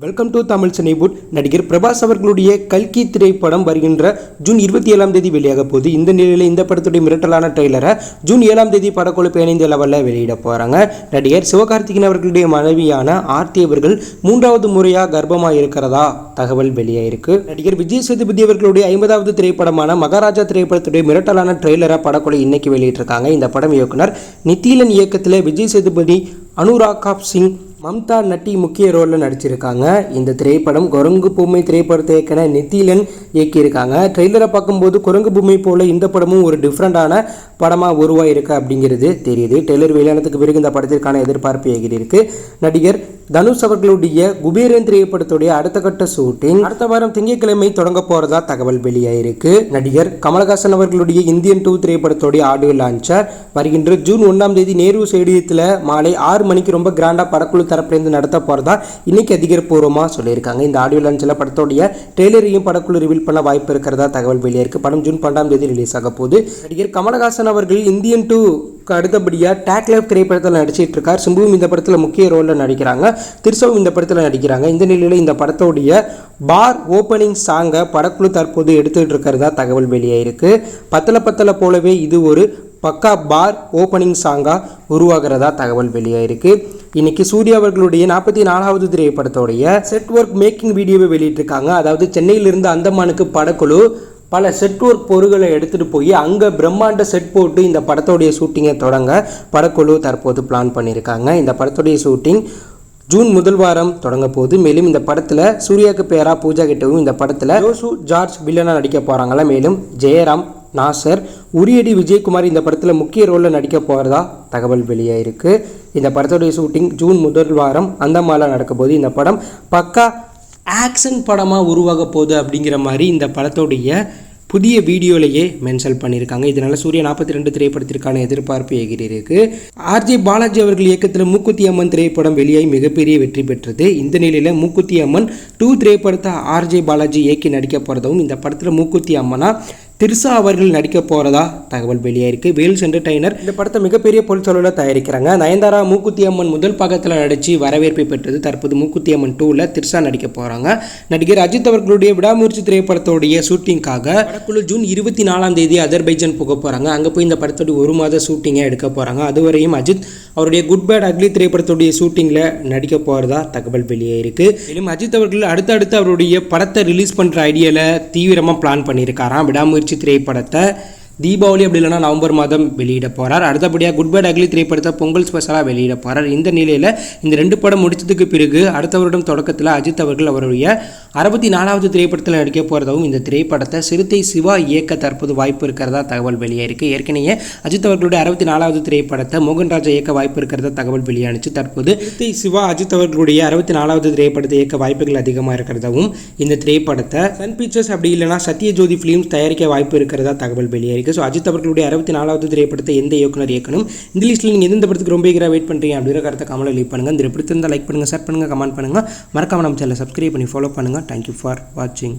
Welcome to Tamil சினைவுட் நடிகர் பிரபாஸ் அவர்களுடைய கல்கி திரைப்படம் வருகின்ற ஜூன் இருபத்தி ஏழாம் தேதி வெளியாக போகுது. இந்த நிலையில் இந்த படத்துடைய மிரட்டலான ட்ரெய்லரை ஜூன் ஏழாம் தேதி படக்குழு பேணிந்த லெவலில் வெளியிட போகிறாங்க நடிகர் சிவகார்த்திகன் அவர்களுடைய மனைவியான ஆர்த்தி அவர்கள் மூன்றாவது முறையாக கர்ப்பமாக இருக்கிறதா? தகவல் வெளியாயிருக்கு நடிகர் விஜய் சேதுபதி அவர்களுடைய ஐம்பதாவது திரைப்படமான மகாராஜா திரைப்படத்துடைய மிரட்டலான ட்ரெய்லரை படக்குழு இன்னைக்கு வெளியிட்டிருக்காங்க. இந்த படம் இயக்குனர் நித்திலன் இயக்கத்தில் விஜய் சேதுபதி அனுராக் சிங் மம்தா நட்டி முக்கிய ரோலில் நடிச்சிருக்காங்க. இந்த திரைப்படம் குரங்கு பூமை திரைப்படத்தை இயக்கின நித்திலன் இயக்கியிருக்காங்க. ட்ரெய்லரை பார்க்கும்போது குரங்கு பூமை போல இந்த படமும் ஒரு டிஃப்ரெண்டான படமாக உருவாயிருக்கு அப்படிங்கிறது தெரியுது. டெய்லர் வெளியானதுக்கு பிறகு இந்த படத்திற்கான எதிர்பார்ப்பு ஏகிருக்கு நடிகர் தனுஷ் அவர்களுடைய குபேரன் திரைப்படத்துடைய அடுத்த கட்ட ஷூட்டிங் அடுத்த வாரம் திங்கட்கிழமை தொடங்க போகிறதா தகவல் வெளியாயிருக்கு. நடிகர் கமலஹாசன் அவர்களுடைய இந்தியன் டூ திரைப்படத்துடைய ஆடியோ லான்ச்சர். வருகின்ற ஜூன் ஒன்றாம் தேதி நேரு ஸ்டேடியத்தில் மாலை ஆறு மணிக்கு ரொம்ப கிராண்டாக படக்குழு தரப்புலேருந்து நடத்த போகிறதா இன்னைக்கு அதிகாரப்பூர்வமாக சொல்லியிருக்காங்க. இந்த ஆடியோ லான்ச்சில் படத்துடைய ட்ரெய்லரையும் படக்குழு ரிவீல் பண்ண வாய்ப்பு இருக்கிறதா தகவல் வெளியாயிருக்கு. படம் ஜூன் பன்னெண்டாம் தேதி ரிலீஸ் ஆக போகுது. நடிகர் கமலஹாசன் அவர்கள் இந்தியன் டூ அடுத்தபடியாக டேக் லைஃப் திரைப்படத்தில் நடிச்சிட்டு இருக்கார். சிம்புவும் இந்த படத்தில் முக்கிய ரோலில் நடிக்கிறாங்க. திருசவும் இந்த படத்தில் நடிக்கிறாங்க. இந்த நிலையில் இந்த படத்தோடைய பார் ஓப்பனிங் சாங்கை படக்குழு தற்போது எடுத்துகிட்டு இருக்கிறதா தகவல் வெளியாயிருக்கு. பத்தல பத்தல போலவே இது ஒரு பக்கா பார் ஓப்பனிங் சாங்காக உருவாகிறதா தகவல் வெளியாயிருக்கு. இன்னைக்கு சூர்யா அவர்களுடைய நாற்பத்தி நாலாவது திரைப்படத்தோடைய செட் ஒர்க் மேக்கிங் வீடியோவை வெளியிட்டிருக்காங்க. அதாவது சென்னையிலிருந்து அந்தமானுக்கு படக்குழு பல செட் ஒர்க் பொருட்களை எடுத்துகிட்டு போய் அங்கே பிரம்மாண்ட செட் போட்டு இந்த படத்தோடைய ஷூட்டிங்கை தொடங்க படக்குழு தற்போது பிளான் பண்ணியிருக்காங்க. இந்த படத்துடைய ஷூட்டிங் ஜூன் முதல் வாரம் தொடங்க போது மேலும் இந்த படத்தில் சூர்யாவுக்கு பேரா பூஜா கிட்டவும் இந்த படத்தில் ஜோசு ஜார்ஜ் வில்லனாக நடிக்க போகிறாங்களா மேலும் ஜெயராம் நாசர் உரியடி விஜயகுமார் இந்த படத்தில் முக்கிய ரோலில் நடிக்க போகிறதா தகவல் வெளியாயிருக்கு இந்த படத்துடைய ஷூட்டிங் ஜூன் முதல் வாரம் அந்தமால நடக்க போது இந்த படம் பக்கா ஆக்ஷன் படமாக உருவாக போகுது அப்படிங்கிற மாதிரி இந்த படத்துடைய புதிய வீடியோலையே மென்ஷன் பண்ணியிருக்காங்க. இதனால் சூரிய நாற்பத்தி ரெண்டு திரைப்படத்திற்கான எதிர்பார்ப்பு எகிரிருக்கு ஆர்ஜே பாலாஜி அவர்கள் இயக்கத்தில் மூக்குத்தி அம்மன் திரைப்படம் வெளியாகி மிகப்பெரிய வெற்றி பெற்றது. இந்த நிலையில் மூக்குத்தி அம்மன் டூ திரைப்படத்தை ஆர்ஜே பாலாஜி இயக்கி நடிக்க போகிறதும் இந்த படத்தில் மூக்குத்தி அம்மனா திரிசா அவர்கள் நடிக்க போகிறதா தகவல் வெளியாயிருக்கு வேல்ஸ் என்டர்டைனர் இந்த படத்தை மிகப்பெரிய பொருட்செலவில் தயாரிக்கிறாங்க. நயன்தாரா மூக்குத்தி அம்மன் முதல் பாகத்தில் நடித்து வரவேற்பை பெற்றது தற்போது மூக்குத்தி அம்மன் டூவில் திரிசா நடிக்க போகிறாங்க நடிகர் அஜித் அவர்களுடைய விடாமுயற்சி திரைப்படத்தோடைய ஷூட்டிங்காக படக்குழு ஜூன் இருபத்தி நாலாம் தேதி அதர்பைஜன் போக போகிறாங்க அங்கே போய் இந்த படத்தோட ஒரு மாத ஷூட்டிங்கை எடுக்க போகிறாங்க அதுவரையும் அஜித் அவருடைய குட் பேட் அக்லி திரைப்படத்துடைய ஷூட்டிங்கில் நடிக்க போகிறதா தகவல் வெளியாயிருக்கு மேலும் அஜித் அவர்கள் அடுத்தடுத்து அவருடைய படத்தை ரிலீஸ் பண்ணுற ஐடியாவில் தீவிரமாக பிளான் பண்ணியிருக்காராம். விடாமுயற்சி திரைப்படத்தை தீபாவளி அப்படி இல்லைனா நவம்பர் மாதம் வெளியிட போகிறார் அடுத்தபடியாக குட் பை அக்லி திரைப்படத்தை பொங்கல் ஸ்பெஷலாக வெளியிட போகிறார் இந்த நிலையில் இந்த ரெண்டு படம் முடிச்சதுக்கு பிறகு அடுத்த வருடம் தொடக்கத்தில் அஜித் அவர்கள் அவருடைய அறுபத்தி நாலாவது திரைப்படத்தில் நடிக்க போகிறதாகவும் இந்த திரைப்படத்தை சிறுத்தை சிவா இயக்க தற்போது வாய்ப்பு இருக்கிறதா தகவல் வெளியாயிருக்கு. ஏற்கனவே அஜித் அவர்களுடைய அறுபத்தி நாலாவது திரைப்படத்தை மோகன்ராஜா இயக்க வாய்ப்பு இருக்கிறதா தகவல் வெளியானுச்சு. தற்போது சிறுத்தை சிவா அஜித் அவர்களுடைய அறுபத்தி நாலாவது திரைப்படத்தை இயக்க வாய்ப்புகள் அதிகமாக இருக்கிறதாவும் இந்த திரைப்படத்தை சன் பிக்சர்ஸ் அப்படி இல்லைனா சத்யஜோதி ஃபிலிம்ஸ் தயாரிக்க வாய்ப்பு இருக்கிறதா தகவல் வெளியாயிருக்கு. ஸோ அஜித் அவர்களுடைய அறுபத்தி நாலாவது திரைப்படத்தை எந்த இயக்குனர் இயக்கணும்? இந்த லிஸ்ட்டில் நீங்கள் எந்த படத்துக்கு ரொம்ப ஈகராக வெயிட் பண்ணுறீங்க அப்படிங்கிற கருத்தை கமலை லீவ் பண்ணுங்கள் இந்த பிடித்திருந்தால் லைக் பண்ணுங்கள் ஷேர் பண்ணுங்கள் கமெண்ட் பண்ணுங்கள் மறக்காம நம்ம சேனலை சப்ஸ்கிரைப் பண்ணி ஃபாலோ பண்ணுங்கள் தேங்க்யூ ஃபார் வாட்சிங்